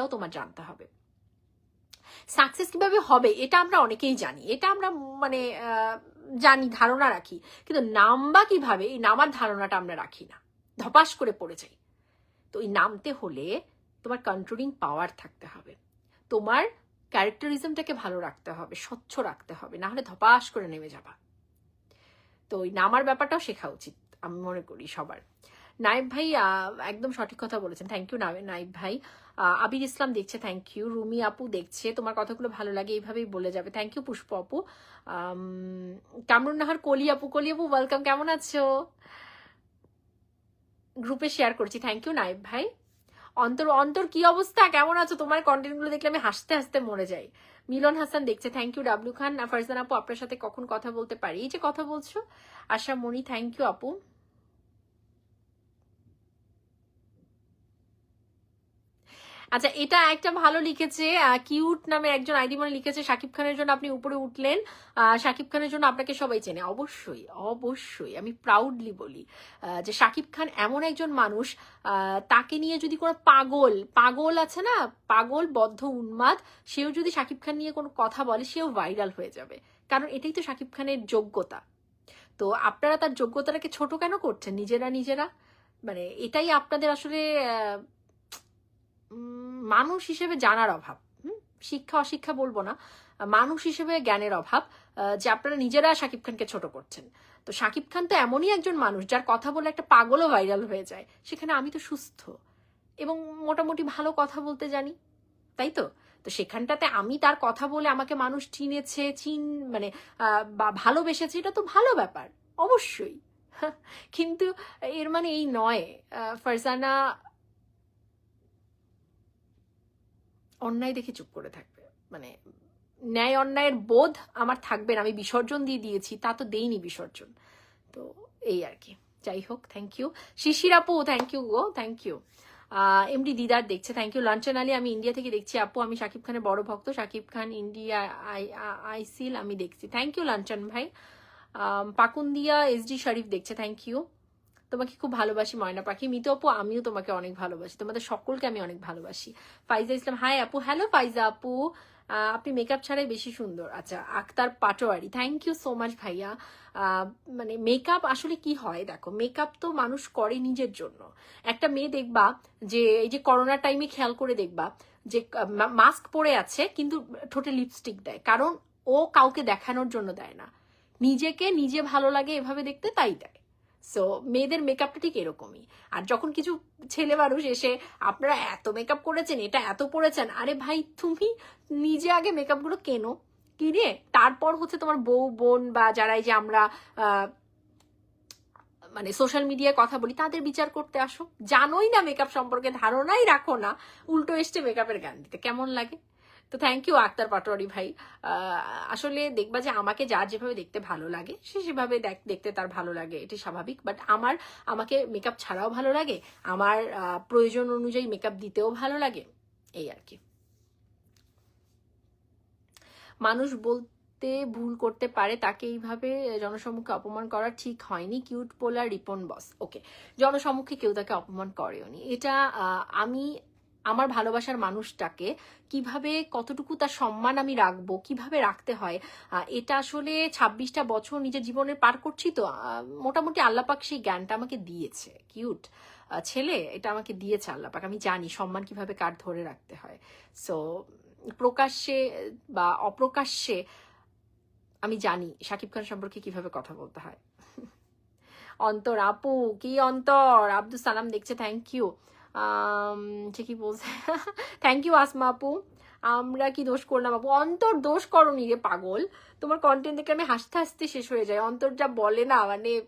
এটাও তোমার জানতে হবে। সাকসেস কীভাবে হবে এটা আমরা অনেকেই জানি। এটা আমরা মানে জানি, ধারণা রাখি। কিন্তু নামবা কীভাবে এই নামার ধারণাটা আমরা রাখি না। ধপাস করে পড়ে যাই। তো এই নামতে হলে তোমার কন্ট্রোলিং পাওয়ার থাকতে হবে। তোমার ক্যারেক্টারিজমটাকে ভালো রাখতে হবে, স্বচ্ছ রাখতে হবে না হলে ধপাস করে নেমে যাবা। তো ওই নামার ব্যাপারটাও শেখা উচিত, আমি মনে করি সবার। নাইব ভাই একদম সঠিক কথা বলেছেন। থ্যাংক ইউ নাইব ভাই। আবির ইসলাম দেখছে থ্যাংক ইউ রুমি আপু দেখছে, তোমার কথাগুলো ভালো লাগে, এইভাবেই বলে যাবে। থ্যাংক ইউ পুষ্প আপু। কামরুন নাহার, কলি আপু কলি আপু ওয়েলকাম কেমন আছো? গ্রুপে শেয়ার করছি। থ্যাংক ইউ নাইব ভাই। অন্তর অন্তর, কি অবস্থা? কেমন আছো? তোমার কন্টেন্টগুলো দেখলে আমি হাসতে হাসতে মরে যাই। মিলন হাসান দেখছে thank you W Khan. Farzan আপু, আপনার সাথে কখন কথা বলতে পারি? এই যে কথা বলছো আশা মনি থ্যাংক ইউ আপু। আচ্ছা এটা একটা ভালো লিখেছে কিউট নামে একজন আইডি মানে লিখেছে, শাকিব খানের জন্য আপনি উপরে উঠলেন। শাকিব খানের জন্য আপনাকে সবাই চেনে। অবশ্যই অবশ্যই। আমি প্রাউডলি বলি যে শাকিব খান এমন একজন মানুষ তাকে নিয়ে যদি কোনো পাগল পাগল আছে না? পাগল, বদ্ধ, উন্মাদ, সেও যদি শাকিব খান নিয়ে কোনো কথা বলে, সেও ভাইরাল হয়ে যাবে। কারণ এটাই তো শাকিব খানের যোগ্যতা। তো আপনারা তার যোগ্যতাটাকে ছোট কেন করছেন? নিজেরা নিজেরা? মানে এটাই আপনাদের আসলে মানুষ হিসেবে জানার অভাব? শিক্ষা, অশিক্ষা বলব না। মানুষ হিসেবে জ্ঞানের অভাব যে আপনারা নিজেরা শাকিব খানকে ছোট করছেন। তো শাকিব খান তো এমনই একজন মানুষ যার কথা বলে একটা পাগলও ভাইরাল হয়ে যায়। সেখানে আমি তো সুস্থ এবং মোটামুটি ভালো কথা বলতে জানি, তাই তো? তো সেখানটাতে আমি তার কথা বলে আমাকে মানুষ চিনেছে, চিন মানে বা ভালোবেসেছে, এটা তো ভালো ব্যাপার, অবশ্যই। কিন্তু এর মানে এই নয়। ফারজানা অন্যায় দেখে চুপ করে থাকবে। মানে ন্যায় অন্যায়ের বোধ আমার থাকবে না, আমি বিসর্জন দিয়ে দিয়েছি, তা তো দেইনি বিসর্জন। তো, এই আর কি। যাই হোক থ্যাংক ইউ শিশির আপু থ্যাংক ইউ গো থ্যাংক ইউ এমডি দিদার দেখছে থ্যাংক ইউ লঞ্চন আলী, আমি ইন্ডিয়া থেকে দেখছি। আপু, আমি শাকিব খানের বড় ভক্ত। শাকিব খান ইন্ডিয়া আই আইসিল আমি দেখছি। থ্যাংক ইউ লাঞ্চন ভাই। পাকুন্দিয়া এস ডি শরীফ দেখছে থ্যাংক ইউ তোমাকে খুব ভালোবাসি, ময়না পাখি। মিতু আপু, আমিও তোমাকে অনেক ভালোবাসি। তোমাদের সকলকে আমি অনেক ভালোবাসি। ফাইজা ইসলাম, হাই আপু। হ্যালো ফাইজা আপু। আপনি মেকআপ ছাড়াই বেশি সুন্দর। আচ্ছা Akter Patwari thank you so much ভাইয়া। মানে মেকআপ আসলে কি হয় দেখো মেকআপ তো মানুষ করে নিজের জন্য। একটা মেয়ে দেখবা যে, এই যে করোনা টাইমে খেয়াল করে দেখবা যে মাস্ক পরে আছে কিন্তু ঠোঁটে লিপস্টিক দেয়। কারণ ও কাউকে দেখানোর জন্য দেয় না। নিজেকে নিজে ভালো লাগে এভাবে দেখতে তাই দেয়। সো মেয়েদের মেকআপটা ঠিক এরকমই। আর যখন কিছু ছেলে মানুষ এসে, আপনারা এত মেকআপ করেছেন, এটা এত পড়েছেন আরে ভাই, তুমি নিজে আগে মেকআপগুলো কেনো? কিনে? তারপর হচ্ছে তোমার বউ, বোন বা যারা এই যে আমরা মানে সোশ্যাল মিডিয়ায় কথা বলি, তাদের বিচার করতে আসো। জানোই না মেকআপ সম্পর্কে, ধারণাই রাখো না। উল্টো এসছে মেকআপের গান দিতে। কেমন লাগে? তো থ্যাংক ইউ আক্তার পাটোয়ারি ভাই। আসলে দেখবা যে আমাকে যার যেভাবে দেখতে ভালো লাগে, সে সেভাবে দেখ- দেখতে তার ভালো লাগে, এটি স্বাভাবিক। বাট আমার, আমাকে মেকআপ ছাড়াও ভালো লাগে, আমার প্রয়োজন অনুযায়ী মেকআপ দিতেও ভালো লাগে, এই আর কি। মানুষ বলতে ভুল করতে পারে, তাকে এইভাবে জনসম্মুখে অপমান করা ঠিক হয়নি। কিউট পোলার রিপন বস ওকে জনসম্মুখে কেউ তাকে অপমান করেওনি। এটা আমি আমার ভালোবাসার মানুষটাকে কীভাবে কতটুকু তার সম্মান আমি রাখব, কীভাবে রাখতে হয় এটা আসলে ছাব্বিশটা বছর নিজের জীবনে পার করছি তো মোটামুটি আল্লাপাক সেই জ্ঞানটা আমাকে দিয়েছে। কিউট ছেলে, এটা আমাকে দিয়েছে আল্লাপাক। আমি জানি সম্মান কীভাবে কার ধরে রাখতে হয়। সো প্রকাশ্যে বা অপ্রকাশ্যে আমি জানি শাকিব খান সম্পর্কে কীভাবে কথা বলতে হয়। অন্তর আপু, কি অন্তর? আব্দুল সালাম দেখছে থ্যাংক ইউ সে কি বলছে। থ্যাংক ইউ আসমা আপু। আমরা কি দোষ করলাম আপু? অন্তর দোষ করনি রে পাগল। তোমার কন্টেন্ট দেখে আমি হাসতে হাসতে শেষ হয়ে যায় অন্তর যা বলে না মানে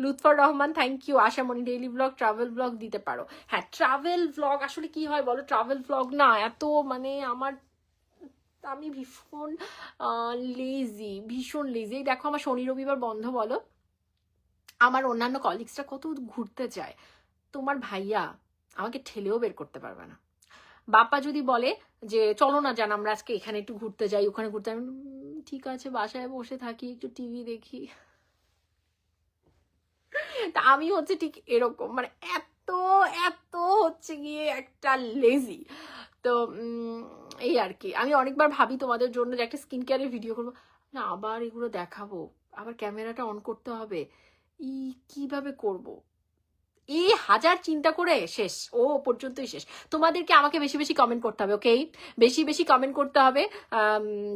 Lutfur Rahman thank you Asha Ashamoni daily blog travel blog দিতে পারো। হ্যাঁ ট্রাভেল ব্লগ আসলে কি হয় বলো? ট্রাভেল ব্লগ না, এত মানে আমার, আমি ভীষণ লেজি ভীষণ লেজি দেখো, আমার শনি রবিবার বন্ধ বলো? আমার অন্যান্য কলিগসরা কত ঘুরতে যায়। তোমার ভাইয়া আমাকে ঠেলেও বের করতে পারবে না। বাপ্পা যদি বলে যে, চলো না জান, আমরা আজকে এখানে একটু ঘুরতে যাই, ওখানে ঘুরতে যাই। ঠিক আছে, বাসায় বসে থাকি, একটু টিভি দেখি। তা আমি হচ্ছে ঠিক এরকম মানে এত এত হচ্ছে গিয়ে একটা লেজি তো এই আর কি। আমি অনেকবার ভাবি তোমাদের জন্য যে, একটা স্কিন কেয়ারের ভিডিও করব। না, আবার এগুলো দেখাবো। আবার ক্যামেরাটা অন করতে হবে। ই, কীভাবে করব? এই হাজার চিন্তা করে শেষ, ও পর্যন্তই শেষ। তোমাদেরকে আমাকে বেশি বেশি কমেন্ট করতে হবে ওকে বেশি বেশি কমেন্ট করতে হবে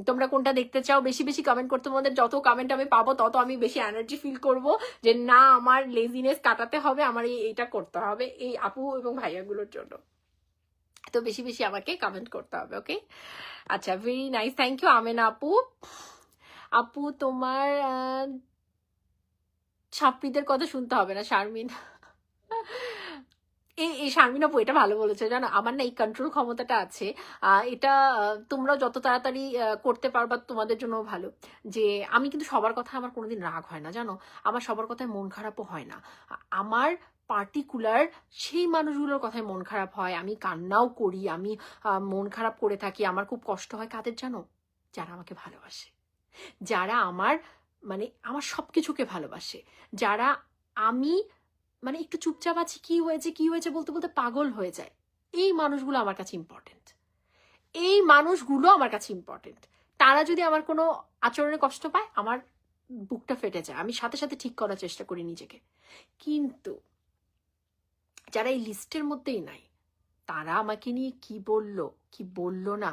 তোমরা কোনটা দেখতে চাও, বেশি বেশি কমেন্ট করতে তোমাদের যত কমেন্ট আমি পাবো, তত আমি বেশি এনার্জি ফিল করব যে না, আমার লেজিনেস কাটাতে হবে, আমার এই, এইটা করতে হবে, এই আপু এবং ভাইয়াগুলোর জন্য। তো বেশি বেশি আমাকে কমেন্ট করতে হবে ওকে আচ্ছা very nice thank you Amena আপু। আপু, তোমার ছাত্রীদের কথা শুনতে হবে না, শারমিন? এই এই শারমিন এটা ভালো বলেছে, জানো, আমার না এই কন্ট্রোল ক্ষমতাটা আছে এটা তোমরা যত তাড়াতাড়ি করতে পারবা তোমাদের জন্য ভালো। যে, আমি কিন্তু সবার কথা আমার কোনোদিন রাগ হয় না, জানো, আমার সবার কথায় মন খারাপও হয় না। আমার পার্টিকুলার সেই মানুষগুলোর কথায় মন খারাপ হয়, আমি কান্নাও করি, আমি মন খারাপ করে থাকি, আমার খুব কষ্ট হয় কাদের জানো? যারা আমাকে ভালোবাসে। যারা আমার মানে আমার সবকিছুকে ভালোবাসে। যারা আমি মানে একটু চুপচাপ আছি, কি হয়েছে কি হয়েছে বলতে বলতে পাগল হয়ে যায়। এই মানুষগুলো আমার কাছে ইম্পর্টেন্ট এই মানুষগুলো আমার কাছে ইম্পর্টেন্ট তারা যদি আমার কোনো আচরণে কষ্ট পায়, আমার বুকটা ফেটে যায়। আমি সাথে সাথে ঠিক করার চেষ্টা করি নিজেকে। কিন্তু যারা এই লিস্টের মধ্যেই নাই, তারা আমাকে নিয়ে কি বলল কি বলল না,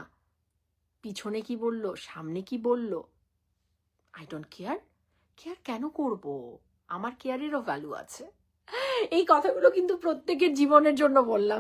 পিছনে কি বলল, সামনে কি বলল আই ডোন্ট কেয়ার কেয়ার কেন করব? আমার কেয়ারেরও ভ্যালু আছে। এই কথাগুলো কিন্তু প্রত্যেকের জীবনের জন্য বললাম।